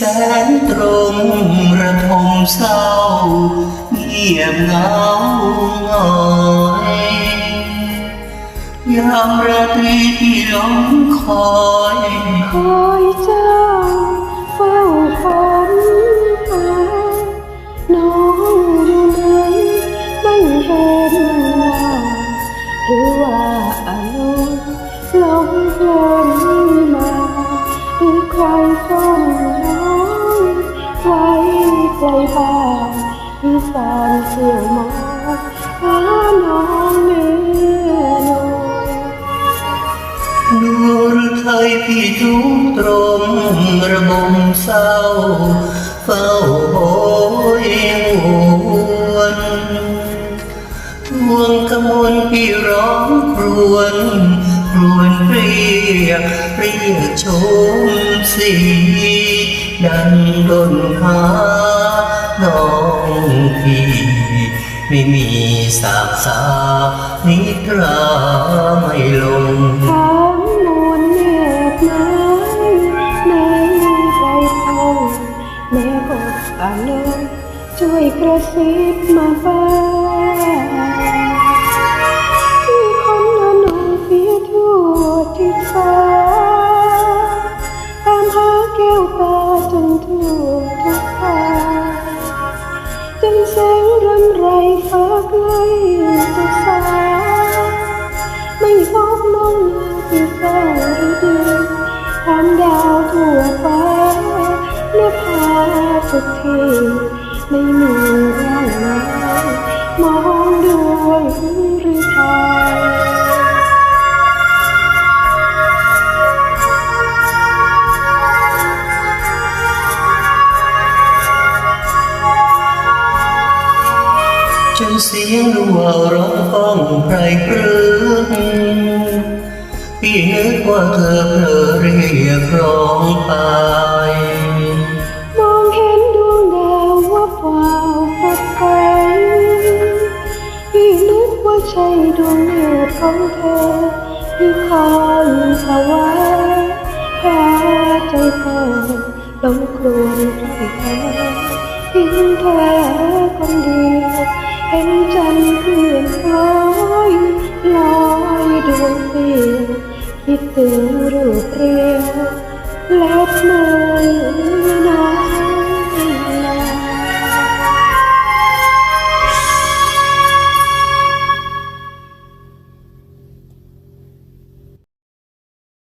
แสนตรงระทมเศร้าเงียบเหงาหงอยยามราตรีที่ลงคอยคอยเจ้าเฝ้าฝันหาน้องอยู่ไหนไม่เห็นว่าหรือว่า บ้านที่สานเสื่อมองหาน้องเมื่อนอนดูหรือไทยพี่ทุกตรงระบมเศร้า เฝ้าโหยหวนทวงกมลพี่ร้องครวญครวญเรียกเรียกชมสีดันดนหา น้องพี่ ไม่มีสาบสานิทราไม่ลงถามมนเนียบไม้ในใจพงแม่บทอารมณ์ช่วยกระซิบมาบ้างที่คนละหนุ่มเสียทั่วทิศฟ้าตามหาแก้วตาจนทั่วทุกุกทีไม่มีร่างไม้มองดวงหรือไทยจนเสียงดูว่าร้องก้องไพรพรึกพี่นึกว่าเธอเพลอเรียกร้องไป ใช่ดวงเนตของเธอที่คอยสวายแพ้ใจเธอลงกลวนใจเธอทิ้งเธอคนเดียวเห็นจันทร์เพื่อนคล้อยลอยดวงเดียวคิดถึงรูปเรียวและเมื่อน้อย